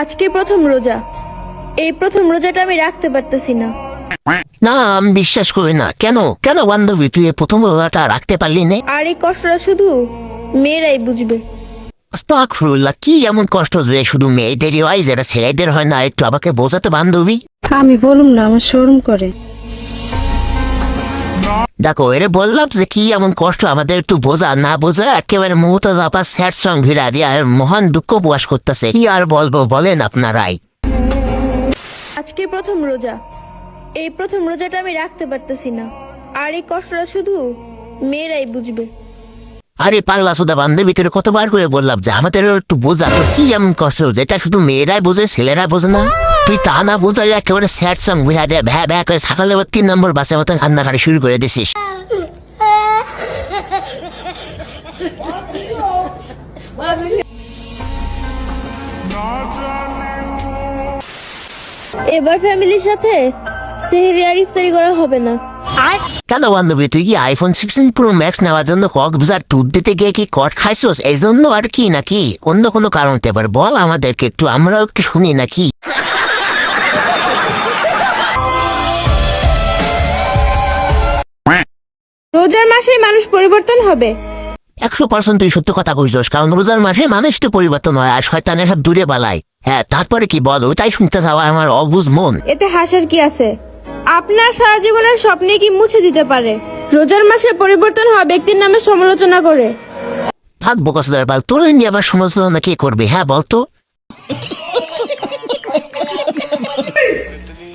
আজকে প্রথম রোজা। এই প্রথম রোজাটা আমি রাখতে পারতেছি না। না আমি বিশ্বাস করি না। কেন? কেন বান্ধবী তুই এই প্রথম রোজাটা রাখতে পারলি নে? আর এই কষ্টটা শুধু মেয়েরাই বুঝবে। আস্তাগফিরুল্লাহ কি এমন কষ্ট যে শুধু মেয়েদেরই হয় যেটা ছেলেদের হয় না একটু আমাকে বোঝাতে বান্ধবী। আমি বলুম না আমার শোরুম করে। দেখো, এরে বললাম যে কি এমন কষ্ট আমাদের একটু বোঝা, না বোঝা, একেবারে মুহূর্ত আপা স্যাড সং ভিড়া দিয়ে আর মহান দুঃখ প্রকাশ করতেছে। কি আর বলব, বলেন আপনারাই। আজকে প্রথম রোজা। এই প্রথম রোজাটা আমি রাখতে পারতেছি না। আর এই কষ্টটা শুধু মেয়েরাই বুঝবে। আরে পাগলা সুদা বান্ধবী তোর কতবার করে বললাম যে আমাদের একটু বোঝা তোর কি এমন কষ্ট? যেটা শুধু মেয়েরাই বোঝে, ছেলেরা বোঝে না। তুই তা না বোঝা একেবারে স্যাড সং ভিড়া দিয়ে ভ্যা ভ্যা করে সকালে তিন নম্বর বাসের মতন কান্না কাটি শুরু করে দিছিস। এবার ফ্যামিলির সাথে সেহেরি আর ইফতারি করা হবে না। কেন বান্ধবী? তুই কি আইফোন সিক্সটিন প্রো ম্যাক্স নেওয়ার জন্য কক্সবাজার ট্যুর দিতে গিয়ে কি কট খাইছোস? এই জন্য আর কি নাকি? অন্য কোনো কারণ পারে বল আমাদেরকে একটু আমরাও একটু শুনি নাকি? রোজার মাসে মানুষ পরিবর্তন হবে। একশো পার্সেন্ট তুই সত্য কথা কইছস কারণ রোজার মাসে মানুষ তো পরিবর্তন হয় আর শয়তানের সব দূরে বালাই হ্যাঁ তারপরে কি বল? ওটাই শুনতে চাওয়া আমার অবুজ মন। এতে হাসার কি আছে? আপনার সারা জীবনের স্বপ্নে কি মুছে দিতে পারে? রোজার মাসে পরিবর্তন হওয়া ব্যক্তির নামে সমালোচনা করে। ভাগ বোকাসদার বাল তোর নিয়ে আবার সমালোচনা কে করবে? হ্যাঁ বলতো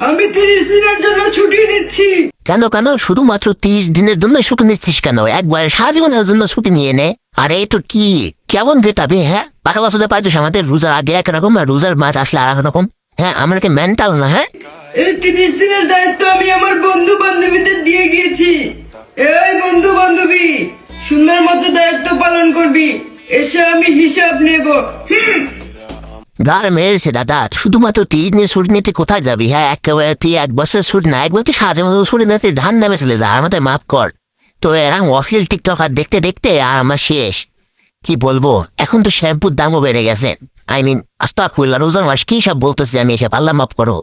আমি তিরিশ দিনের জন্য ছুটি নিচ্ছি। কেন কেন? শুধুমাত্র তিরিশ দিনের জন্য সুখ নিচ্ছিস কেন? একবার সারা জীবনের জন্য ছুটি নিয়ে নে। আর এই তো কি? কেমন গেটাবে হ্যাঁ? পাকালা সুদে পাইছিস আমাদের রোজার আগে একরকম আর রোজার মাছ আসলে আর রকম। হ্যাঁ আমার কি মেন্টাল না হ্যাঁ? এই তিরিশ দিনের দায়িত্ব আমি আমার বন্ধু বান্ধবীদের দিয়ে গিয়েছি। এই বন্ধু বান্ধবী সুন্দর মতো দায়িত্ব পালন করবি। এসে আমি হিসাব নেব। হুম। গার মেরেছে দাদা। শুধুমাত্র তিরিশ দিনের ছুটি নিতে কোথায় যাবি হ্যাঁ? একেবারে তুই এক বছর ছুটি না একবার তুই সারা মতো ছুটি নিতে ধান নামে চলে যা আমাদের মাফ কর। তো এরা অশ্লীল টিকটক আর দেখতে দেখতে আর আমার শেষ। কি বলব? এখন তো শ্যাম্পুর দামও বেড়ে গেছে। আই মিন আস্তা খুললা রোজার মাস কি সব বলতেছি আমি এসব আল্লাহ মাফ করো।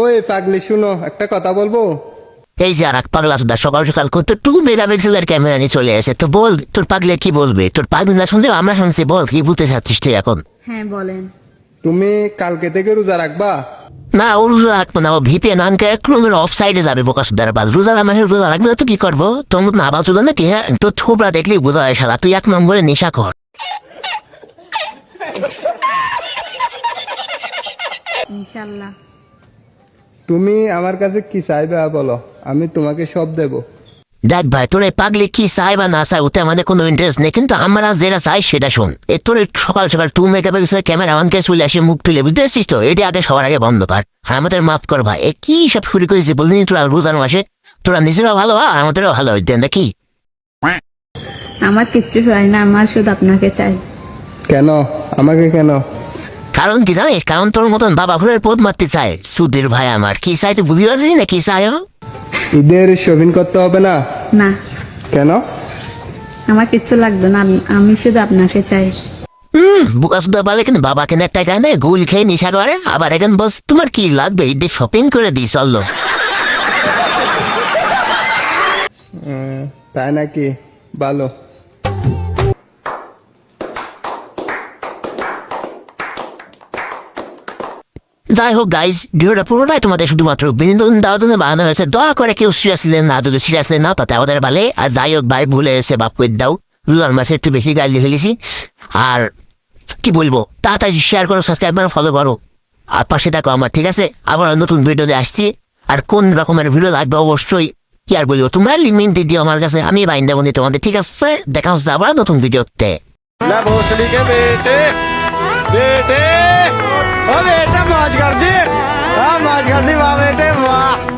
ওই পাগলি শুনো একটা কথা বলব? এই যে আর এক পাগলা সুদা সকাল সকাল কত টু মেগাপিক্সেলের ক্যামেরা নিয়ে চলে আসে তো বল তোর পাগলে কি বলবে? তোর পাগলি না শুনলে আমরা শুনছি বল কি বলতে চাচ্ছিস তুই এখন? হ্যাঁ বলেন। তুমি কালকে থেকে রোজা রাখবা? না ও রোজা রাখব না ও ভিপি নানকে এক রুমের অফ সাইডে যাবে বোকা সুদার বাস রোজা আমার রোজা রাখবে না তো কি করব? তোর মতো আবাল চুদা নাকি হ্যাঁ? তোর থোবরা দেখলেই বোঝা হয় শালা তুই এক নম্বরে নেশা কর। ইনশাল্লাহ। তুমি আমার কাছে কি চাইবে বলো আমি তোমাকে সব দেব। দেখ ভাই তোর এই পাগলি কি চাই বা না চাই ওতে আমাদের কোনো ইন্টারেস্ট নেই কিন্তু আমরা যেটা চাই সেটা শোন। এ তোর সকাল সকাল টু মেগাপিক্সেলের ক্যামেরা আমাকে চলে আসে মুখ তুলে বুঝতে পারছিস তো? এটা আগে সবার আগে বন্ধ কর। আর আমাদের মাফ কর ভাই এ কি সব শুরু করেছি বললি তোরা? রোজার মাসে তোরা নিজেরাও ভালো আর আমাদেরও ভালো হইতেন নাকি? আমার কিচ্ছু চাই না আমার শুধু আপনাকে চাই। কেন? আমাকে কেন? কারণ কি জানিস? কারণ তোর মতন বাবা ঘুরের পথ মারতে চায়। সুধীর ভাই আমার কি চাই তুই বুঝতে পারছিস না? কি চাই ও? ঈদের শপিং করতে হবে না? না। কেন? আমার কিচ্ছু লাগবে না আমি- আমি শুধু আপনাকে চাই। হুম বুকা সুদা বলে কিন্তু বাবা কেন একটা গানে গুল খেয়ে নিশা করে? আবার এখন বস তোমার কি লাগবে? ঈদে শপিং করে দিই চলল তাই নাকি? ভালো। যাই হোক গাইজ ভিডিওটা পুরোটাই তোমাদের শুধুমাত্র বিনোদন দেওয়ার জন্য বানানো হয়েছে। দয়া করে কেউ সিরিয়াসলি না, যদি সিরিয়াসলি নাও, তাতে আমাদের ভালে আর যাই হোক, ভাই, ভুলে এসে বাপ করে দাও। রুলার মাসে একটু বেশি গাইজ লিখে ফেলেছি আর কি বলব, তাড়াতাড়ি শেয়ার করো সাবস্ক্রাইব করো ফলো করো। আর পাশে থাকো আমার, ঠিক আছে? আবার নতুন ভিডিওতে আসছি। আর কোন রকমের ভিডিও লাগবে, অবশ্যই কি আর বলব, তোমরা লিমিট দিয়ে দিও আমার কাছে, আমি বাইন দেবো তোমাদের, ঠিক আছে? দেখা হচ্ছে আবার নতুন ভিডিওতে बेटे ओ बेटा मौज कर दी हाँ मौज कर दी वाह बेटे वाह